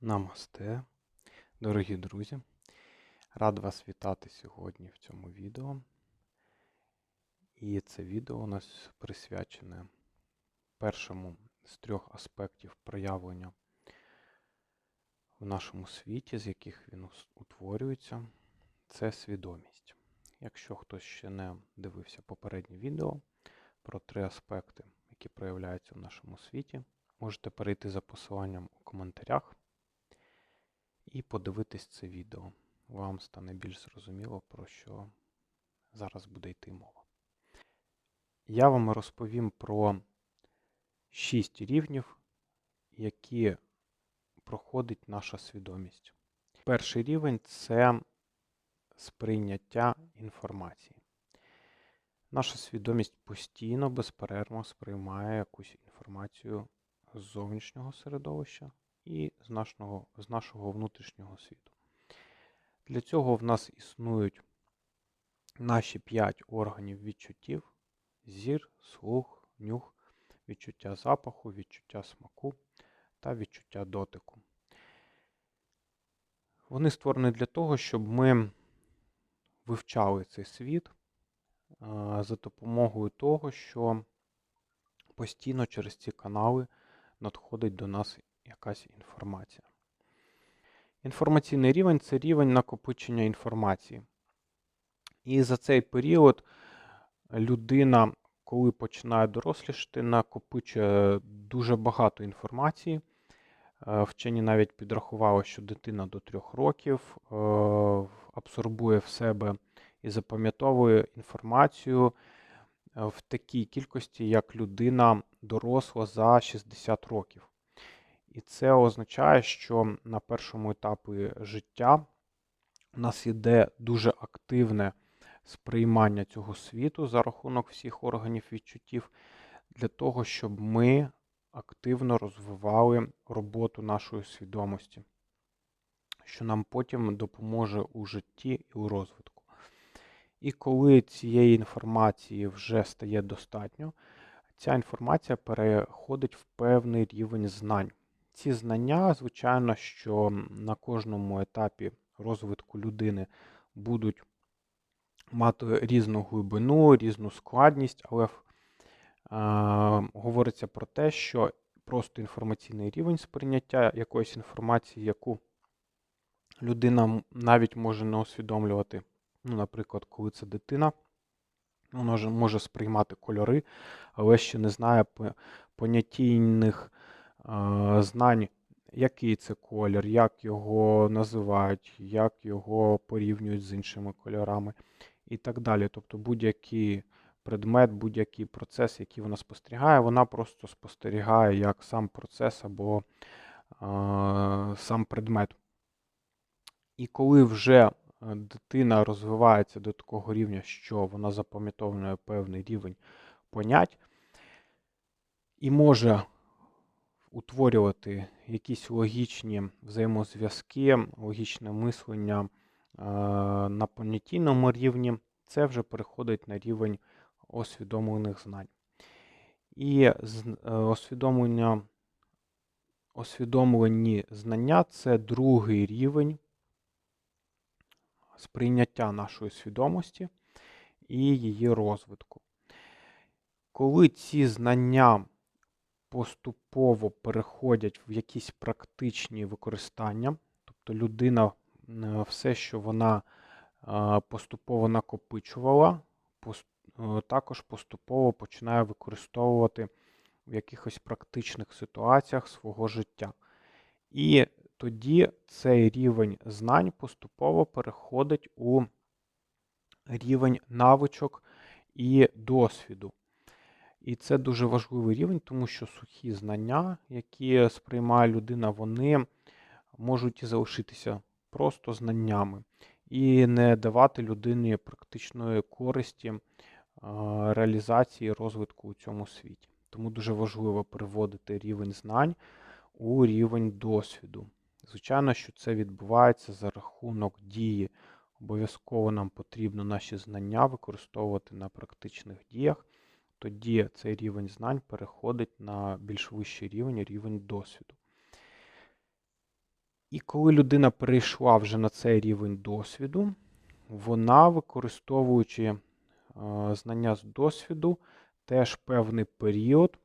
Намасте, дорогі друзі! Рад вас вітати сьогодні в цьому відео. І це відео у нас присвячене першому з трьох аспектів проявлення в нашому світі, з яких він утворюється. Це свідомість. Якщо хтось ще не дивився попереднє відео про три аспекти, які проявляються в нашому світі, можете перейти за посиланням у коментарях і подивитись це відео. Вам стане більш зрозуміло, про що зараз буде йти мова. Я вам розповім про шість рівнів, які проходить наша свідомість. Перший рівень це сприйняття інформації. Наша свідомість постійно, безперервно сприймає якусь інформацію з зовнішнього середовища і з нашого, з нашого внутрішнього світу. Для цього в нас існують наші п'ять органів відчуттів: зір, слух, нюх, відчуття запаху, відчуття смаку та відчуття дотику. Вони створені для того, щоб ми вивчали цей світ за допомогою того, що постійно через ці канали надходить до нас якась інформація. Інформаційний рівень це рівень накопичення інформації. І за цей період людина, коли починає дорослішати, накопичує дуже багато інформації. Е, Вчені навіть підрахували, що дитина до трьох років е, абсорбує в себе і запам'ятовує інформацію е, в такій кількості, як людина доросла за 60 років. І це означає, що на першому етапі життя у нас іде дуже активне сприймання цього світу за рахунок всіх органів відчуттів, для того, щоб ми активно розвивали роботу нашої свідомості, що нам потім допоможе у житті і у розвитку. І коли цієї інформації вже стає достатньо, ця інформація переходить в певний рівень знань. Ці знання, звичайно, що на кожному етапі розвитку людини будуть мати різну глибину, різну складність, але говориться про те, що просто інформаційний рівень сприйняття якоїсь інформації, яку людина навіть може не усвідомлювати. Ну, наприклад, коли це дитина, вона може сприймати кольори, але ще не знає по- понятійних знань, який це колір, як його називають, як його порівнюють з іншими кольорами і так далі. Тобто будь-який предмет, будь-який процес, який вона спостерігає, вона просто спостерігає як сам процес або сам предмет. І коли вже дитина розвивається до такого рівня, що вона запам'ятовує певний рівень понять і може утворювати якісь логічні взаємозв'язки, логічне мислення е, на понятійному рівні, це вже переходить на рівень освідомлених знань. І з- е, освідомлення, освідомлені знання це другий рівень сприйняття нашої свідомості і її розвитку. Коли ці знання поступово переходять в якісь практичні використання, тобто людина е, все, що вона е, поступово накопичувала, е, також поступово починає використовувати в якихось практичних ситуаціях свого життя. І тоді цей рівень знань поступово переходить у рівень навичок і досвіду. І це дуже важливий рівень, тому що сухі знання, які сприймає людина, вони можуть залишитися просто знаннями і не давати людині практичної користі, реалізації розвитку у цьому світі. Тому дуже важливо переводити рівень знань у рівень досвіду. Звичайно, що це відбувається за рахунок дії. Обов'язково нам потрібно наші знання використовувати на практичних діях. Тоді цей рівень знань переходить на більш вищий рівень, рівень досвіду. І коли людина перейшла вже на цей рівень досвіду, вона, використовуючи е, знання з досвіду, теж певний період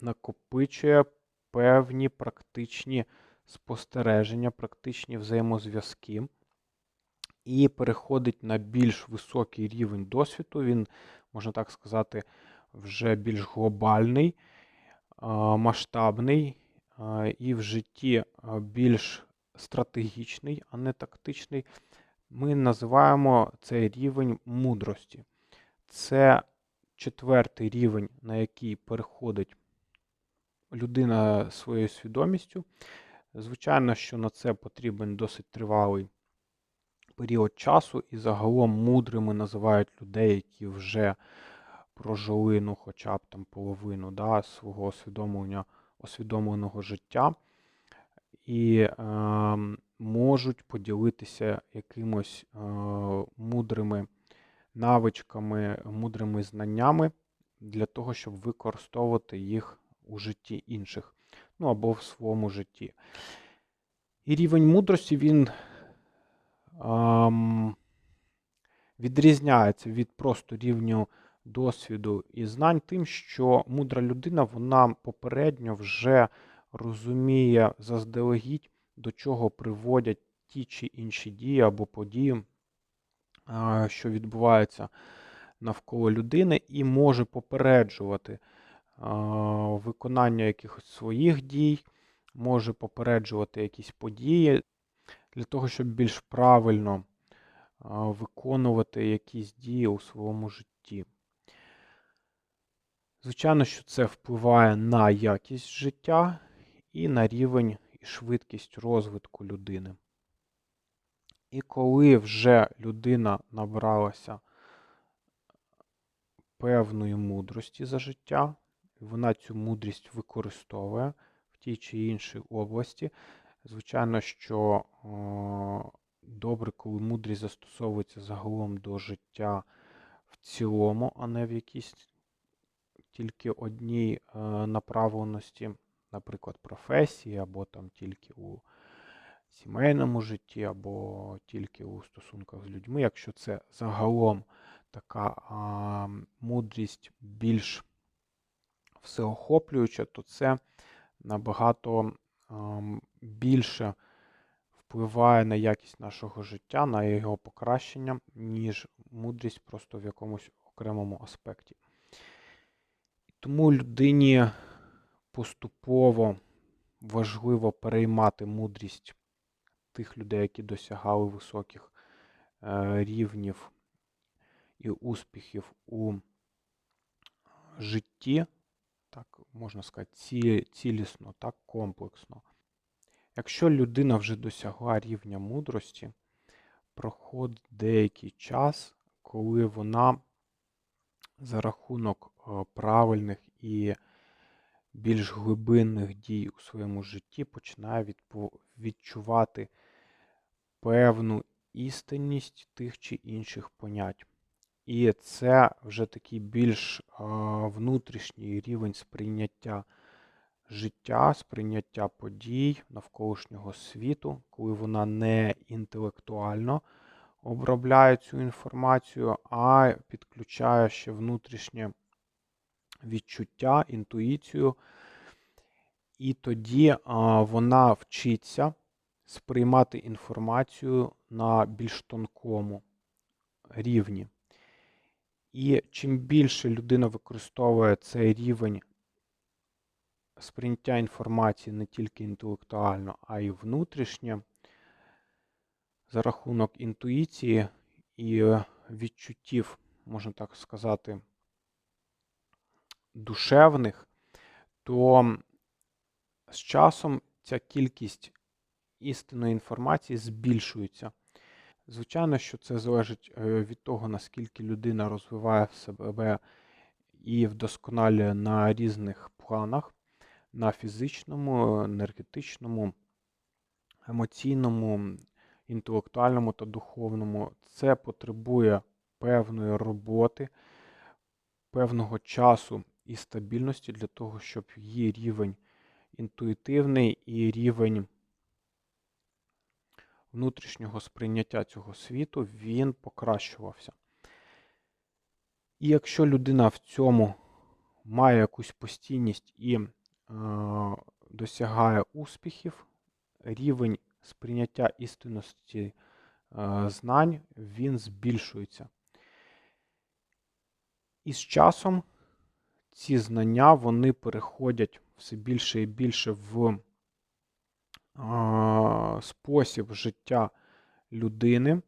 накопичує певні практичні спостереження, практичні взаємозв'язки і переходить на більш високий рівень досвіду. Він, можна так сказати, вже більш глобальний, масштабний і в житті більш стратегічний, а не тактичний. Ми називаємо цей рівень мудрості. Це четвертий рівень, на який переходить людина своєю свідомістю. Звичайно, що на це потрібен досить тривалий період часу, і загалом мудрими називають людей, які вже прожили ну, хоча б там половину да, свого усвідомлення, усвідомленого життя, і е, можуть поділитися якимось е, мудрими навичками, мудрими знаннями для того, щоб використовувати їх у житті інших, ну або в своєму житті. І рівень мудрості він ем, відрізняється від просто рівню досвіду і знань тим, що мудра людина вона попередньо вже розуміє заздалегідь, до чого приводять ті чи інші дії або події, що відбуваються навколо людини, і може попереджувати виконання якихось своїх дій, може попереджувати якісь події для того, щоб більш правильно виконувати якісь дії у своєму житті. Звичайно, що це впливає на якість життя і на рівень і швидкість розвитку людини. І коли вже людина набралася певної мудрості за життя, вона цю мудрість використовує в тій чи іншій області. Звичайно, що добре, коли мудрість застосовується загалом до життя в цілому, а не в якійсь тільки одній е, направленості, наприклад, професії, або там тільки у сімейному житті, або тільки у стосунках з людьми. Якщо це загалом така а, мудрість більш всеохоплююча, то це набагато а, більше впливає на якість нашого життя, на його покращення, ніж мудрість просто в якомусь окремому аспекті. Тому людині поступово важливо переймати мудрість тих людей, які досягали високих е, рівнів і успіхів у житті, так можна сказати, цілісно, так комплексно. Якщо людина вже досягла рівня мудрості, проходить деякий час, коли вона за рахунок е, правильних і більш глибинних дій у своєму житті починає відчувати певну істинність тих чи інших понять. І це вже такий більш внутрішній рівень сприйняття життя, сприйняття подій навколишнього світу, коли вона не інтелектуально обробляє цю інформацію, а підключає ще внутрішнє відчуття, інтуїцію. І тоді а, вона вчиться сприймати інформацію на більш тонкому рівні. І чим більше людина використовує цей рівень сприйняття інформації не тільки інтелектуально, а й внутрішнє, за рахунок інтуїції і відчуттів, можна так сказати, душевних, то з часом ця кількість істинної інформації збільшується. Звичайно, що це залежить е, від того, наскільки людина розвиває себе і вдосконалює на різних планах, на фізичному, енергетичному, емоційному, інтелектуальному та духовному. Це потребує певної роботи, певного часу і стабільності для того, щоб її рівень інтуїтивний і рівень внутрішнього сприйняття цього світу він покращувався. І якщо людина в цьому має якусь постійність і досягає успіхів, рівень сприйняття істинності е, знань він збільшується. І з часом ці знання вони переходять все більше і більше в е, спосіб життя людини.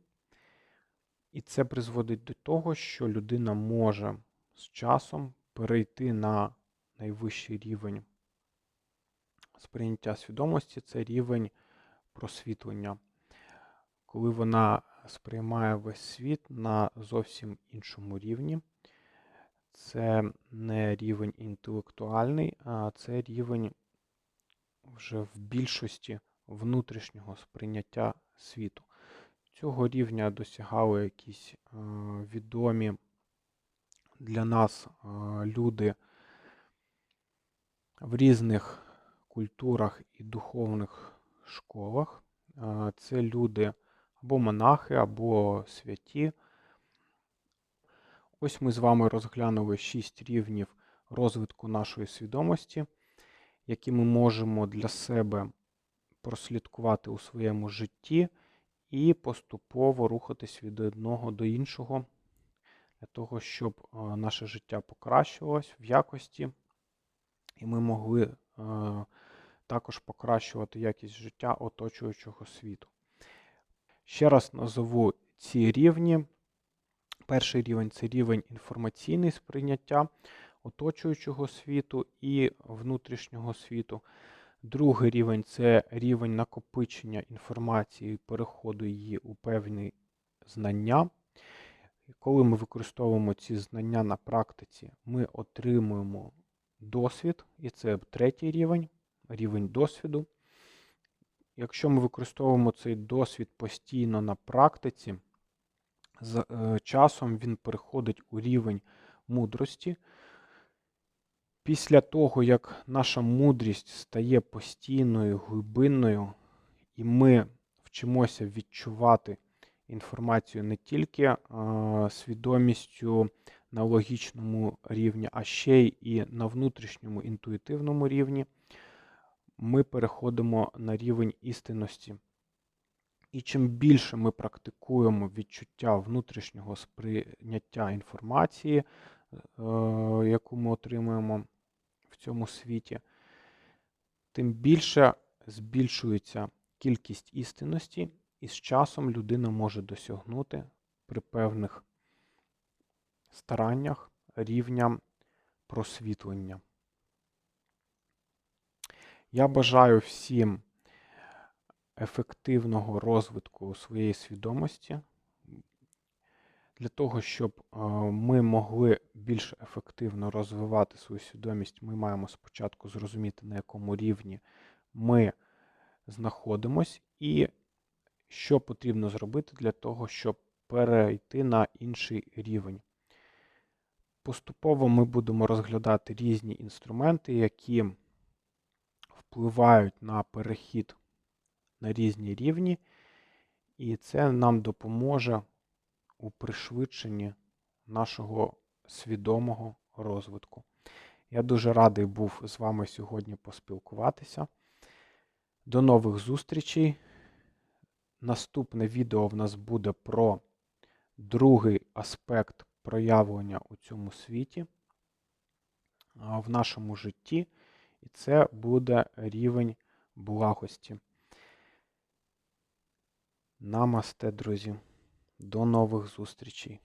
І це призводить до того, що людина може з часом перейти на найвищий рівень сприйняття свідомості це рівень просвітлення, коли вона сприймає весь світ на зовсім іншому рівні. Це не рівень інтелектуальний, а це рівень вже в більшості внутрішнього сприйняття світу. Цього рівня досягали якісь е, відомі для нас е, люди в різних культурах і духовних школах. Це люди або монахи, або святі. Ось ми з вами розглянули шість рівнів розвитку нашої свідомості, які ми можемо для себе прослідкувати у своєму житті і поступово рухатись від одного до іншого, для того, щоб наше життя покращувалось в якості, і ми могли також покращувати якість життя оточуючого світу. Ще раз назову ці рівні. Перший рівень це рівень інформаційний сприйняття оточуючого світу і внутрішнього світу. Другий рівень це рівень накопичення інформації, переходу її у певні знання. Коли ми використовуємо ці знання на практиці, ми отримуємо досвід, і це третій рівень, рівень досвіду. Якщо ми використовуємо цей досвід постійно на практиці, з е, часом він переходить у рівень мудрості. Після того, як наша мудрість стає постійною, глибинною, і ми вчимося відчувати інформацію не тільки а, свідомістю на логічному рівні, а ще й і на внутрішньому інтуїтивному рівні, ми переходимо на рівень істинності. І чим більше ми практикуємо відчуття внутрішнього сприйняття інформації, е, яку ми отримуємо в цьому світі, тим більше збільшується кількість істинності, і з часом людина може досягнути при певних стараннях рівня просвітлення. Я бажаю всім ефективного розвитку своєї свідомості, для того, щоб е, ми могли більш ефективно розвивати свою свідомість, ми маємо спочатку зрозуміти, на якому рівні ми знаходимось, і що потрібно зробити для того, щоб перейти на інший рівень. Поступово ми будемо розглядати різні інструменти, які впливають на перехід на різні рівні, і це нам допоможе у пришвидшенні нашого свідомого розвитку. Я дуже радий був з вами сьогодні поспілкуватися. До нових зустрічей. Наступне відео в нас буде про другий аспект проявлення у цьому світі, в нашому житті, і це буде рівень благості. Намасте, друзі. До нових зустрічей!